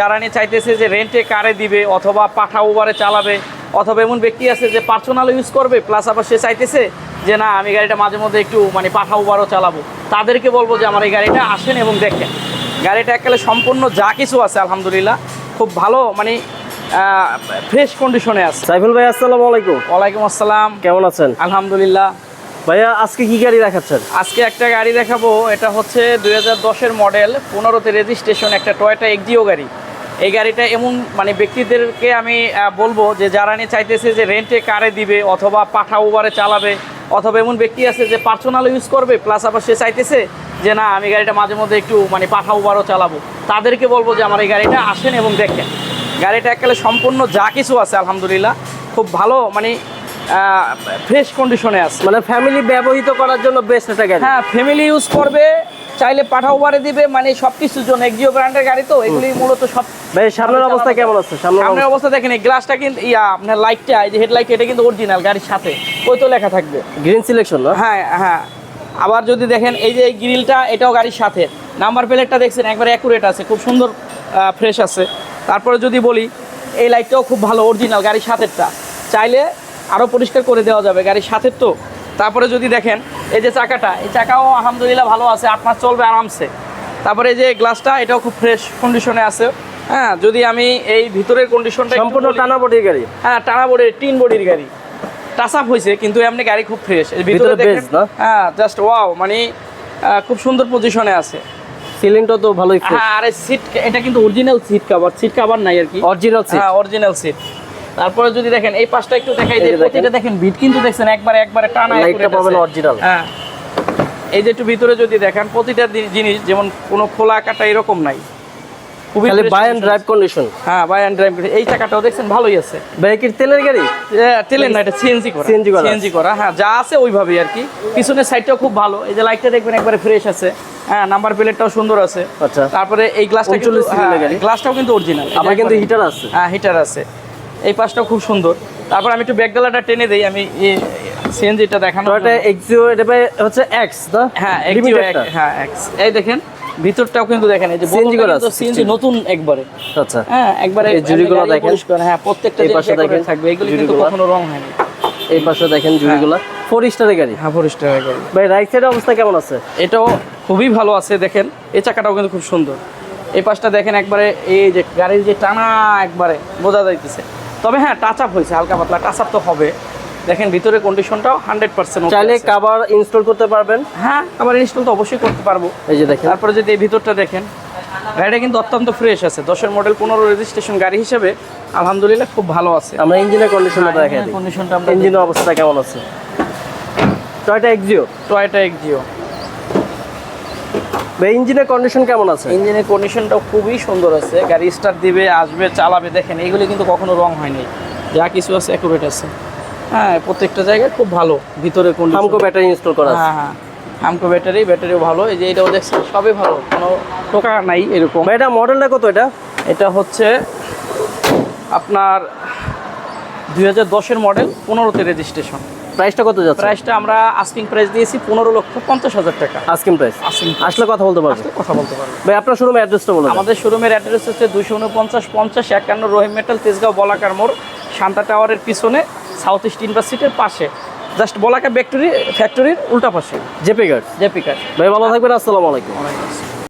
যারা নিয়ে চাইতেছে যে রেন্টে কারে দিবে অথবা পাঠা ওভারে চালাবে অথবা এমন ব্যক্তি আছে যে পার্সোনাল ইউজ করবে প্লাস আবার সে চাইতেছে যে না আমি গাড়িটা মাঝে মধ্যে একটু মানে পাঠা ওভারও চালাবো। তাদেরকে বলব যে আমার এই গাড়িটা আসেন এবং দেখেন। গাড়িটা এককালে সম্পূর্ণ যা কিছু আছে আলহামদুলিল্লাহ খুব ভালো মানে ফ্রেশ কন্ডিশনে আছে। সাইফুল ভাই আসসালামু আলাইকুম। ওয়ালাইকুম আসসালাম। কেমন আছেন? আলহামদুলিল্লাহ। ভাইয়া আজকে কি গাড়ি দেখাচ্ছেন? আজকে একটা গাড়ি দেখাবো এটা হচ্ছে দুই হাজার দশের মডেল পনেরোতে রেজিস্ট্রেশন একটা টয়টা এক্সিও গাড়ি। এই গাড়িটা এমন মানে ব্যক্তিদেরকে আমি বলব যে যারা নিয়ে চাইতেছে যে রেন্টে কারে দিবে অথবা পাঠা উবারে চালাবে অথবা এমন ব্যক্তি আছে যে পার্সোনাল ইউজ করবে প্লাস আবার সে চাইতেছে যে না আমি গাড়িটা মাঝে মধ্যে একটু মানে পাঠা উবারও চালাবো। তাদেরকে বলব যে আমার এই গাড়িটা আসেন এবং দেখেন। গাড়িটা এককালে সম্পূর্ণ যা কিছু আছে আলহামদুলিল্লাহ খুব ভালো মানে ফ্রেশ কন্ডিশনে আছে। মানে ফ্যামিলি ব্যবহৃত করার জন্য বেস্ট একটা গাড়ি। হ্যাঁ ফ্যামিলি ইউজ করবে চাইলে পাঠাও উবারে দিবে মানে সব কিছুর জন্য এক্সিও ব্র্যান্ডের গাড়ি তো এগুলি মূলত সব ভাই সামনের অবস্থা কেমন আছে? সামনের অবস্থা। দেখেন এই গ্লাসটা কিন্তু ইয়া আপনার লাইটটা এই যে হেডলাইট এটা কিন্তু অরিজিনাল গাড়ির সাথে। ওই তো লেখা থাকবে। গ্রিন সিলেকশন না? হ্যাঁ হ্যাঁ। আবার যদি দেখেন এই যে এই গ্রিলটা এটাও গাড়ির সাথে। নাম্বার প্লেটটা দেখছেন একবার অ্যাকুরেট আছে খুব সুন্দর ফ্রেশ আছে। তারপরে যদি বলি এই লাইটটাও খুব ভালো অরিজিনাল গাড়ির সাথেরটা। চাইলে আরও পরিষ্কার করে দেওয়া যাবে গাড়ির সাথের তো। তারপরে যদি দেখেন এই যে চাকাটা এই চাকাও আলহামদুলিল্লাহ ভালো আছে আট মাস চলবে আরামসে। তারপরে এই যে গ্লাসটা এটাও খুব ফ্রেশ কন্ডিশনে আছে। হ্যাঁ যদি আমি এই ভিতরের কন্ডিশনটা সম্পূর্ণ টানা বডির গাড়ি? হ্যাঁ টানা বোর্ডের টিন বডির গাড়ি। টাচ আপ হয়েছে কিন্তু এমনি গাড়ি খুব ফ্রেশ ভিতরে ভিতরে দেখেন হ্যাঁ জাস্ট ওয়াও মানে খুব সুন্দর পজিশনে আছে। সিলিংটা তো ভালোই হ্যাঁ আরে সিট এটা কিন্তু original seat cover seat cover নাই আর কি। অরিজিনাল সিট হ্যাঁ অরিজিনাল সিট তারপরে যদি দেখেন এই পাশটা একটু দেখাই দেখেন। প্রতিটা দেখেন বিট কিন্তু দেখছেন একবারে একবারে টানা লাইটটা পাবেন অরিজিনাল হ্যাঁ। এই যে একটু ভিতরে যদি দেখেন প্রতিটা জিনিস যেমন কোনো খোলা কাটা এরকম নাই। খুবই বাই অ্যান্ড ড্রাইভ কন্ডিশন হ্যাঁ বাই অ্যান্ড ড্রাইভ এই চাকাটাও দেখছেন ভালোই আছে। তেলের গাড়ি? তেলের না এটা সিএনজি করা। CNG করা। সিএনজি করা হ্যাঁ যা আছে ওইভাবেই আর কি। পিছনের সাইডটাও খুব ভালো। এই যে লাইটটা দেখবেন একবারে ফ্রেশ আছে। হ্যাঁ নাম্বার প্লেটটাও সুন্দর আছে। আচ্ছা। তারপরে এই গ্লাসটা কিন্তু 39 সিরিয়ালের গাড়ি। গ্লাসটাও কিন্তু অরিজিনাল আবার কিন্তু হিটার আছে। হ্যাঁ হিটার আছে। এই পাশটাও খুব সুন্দর। তারপর আমি একটু ব্যাকডালাটা টেনে দেই আমি সিএনজিটা দেখানো টয়োটা এক্সিও এটা হচ্ছে এক্স না হ্যাঁ একটিও হ্যাঁ X। এই দেখেন ভিতরটাও কিন্তু দেখেন এই যে CNG করা আছে, সিএনজি নতুন একবারে। আচ্ছা। হ্যাঁ একবারে এই জুড়িগুলো গাড়ি দেখেন। হ্যাঁ প্রত্যেকটা এই পাশে দেখেন, থাকবে এগুলো কিন্তু। কখনো রং হয়নি এই পাশে দেখেন জুড়িগুলা। ফোর স্টারের গাড়ি। হ্যাঁ ফোর হয়ে গাড়ি। ভাই রাইট সাইডের অবস্থা কেমন আছে? এটাও খুবই ভালো আছে দেখেন। এই চাকাটাও কিন্তু খুব সুন্দর। এই পাশটা দেখেন একবারে এই যে গাড়ির যে টানা একবারে বোঝা যাইতেছে। তবে হ্যাঁ টাচ আপ হয়েছে হালকা পাতলা টাচ আপ তো হবে। দেখেন ভিতরে কন্ডিশনটাও হান্ড্রেড পার্সেন্ট চাইলে কাভার ইনস্টল করতে পারবেন। হ্যাঁ আবার ইনস্টল তো অবশ্যই করতে পারব। এই যে দেখেন। তারপরে যদি এই ভিতরটা দেখেন গাড়িটা কিন্তু অত্যন্ত ফ্রেশ আছে। দশের মডেল পনেরো রেজিস্ট্রেশন গাড়ি হিসেবে আলহামদুলিল্লাহ খুব ভালো আছে। আমরা ইঞ্জিনের কন্ডিশনটা দেখাই দিই। কন্ডিশনটা আমরা ইঞ্জিনের অবস্থা কেমন আছে? টয়টা এক্সিও টয়টা এক্সিও ইঞ্জিনের কন্ডিশন কেমন আছে? ইঞ্জিনের কন্ডিশনটা খুবই সুন্দর আছে। গাড়ি স্টার্ট দিবে আসবে চালাবে দেখেন এগুলি কিন্তু কখনো রং হয়নি। যা কিছু আছে অ্যাকুরেট আছে। হ্যাঁ প্রত্যেকটা জায়গায় খুব ভালো। ভিতরে কোন হামকো ব্যাটারি ইনস্টল করা আছে। হ্যাঁ হ্যাঁ। হামকো ব্যাটারি ব্যাটারিও ভালো। এই যে এটাও দেখছেন সবই ভালো। কোনো টোকা নাই এরকম। এটা মডেলটা কত এটা? এটা হচ্ছে আপনার দুই হাজার দশের মডেল পনেরোতে রেজিস্ট্রেশন প্রাইসটা কত যাচ্ছে? প্রাইসটা আমরা আস্কিং প্রাইস দিয়েছি পনেরো লক্ষ পঞ্চাশ হাজার টাকা। আস্কিং প্রাইস আসলে কথা বলতে আসলে কথা বলতে পারব। ভাই আপনার শোরুমে অ্যাড্রেসটা বলুন। আমাদের শোরুমের অ্যাড্রেস হচ্ছে দুশো উনপঞ্চাশ পঞ্চাশ একান্ন রহিম মেটাল তেজগাঁও বলাকার মোড় শান্তা টাওয়ারের পিছনে সাউথ ইস্ট ইউনিভার্সিটির পাশে। জাস্ট বলাকা ফ্যাক্টরি ফ্যাক্টরির উল্টা পাশে। জেপি গার্ড জেপি কার ভাই ভালো থাকবেন আসসালামু আলাইকুম।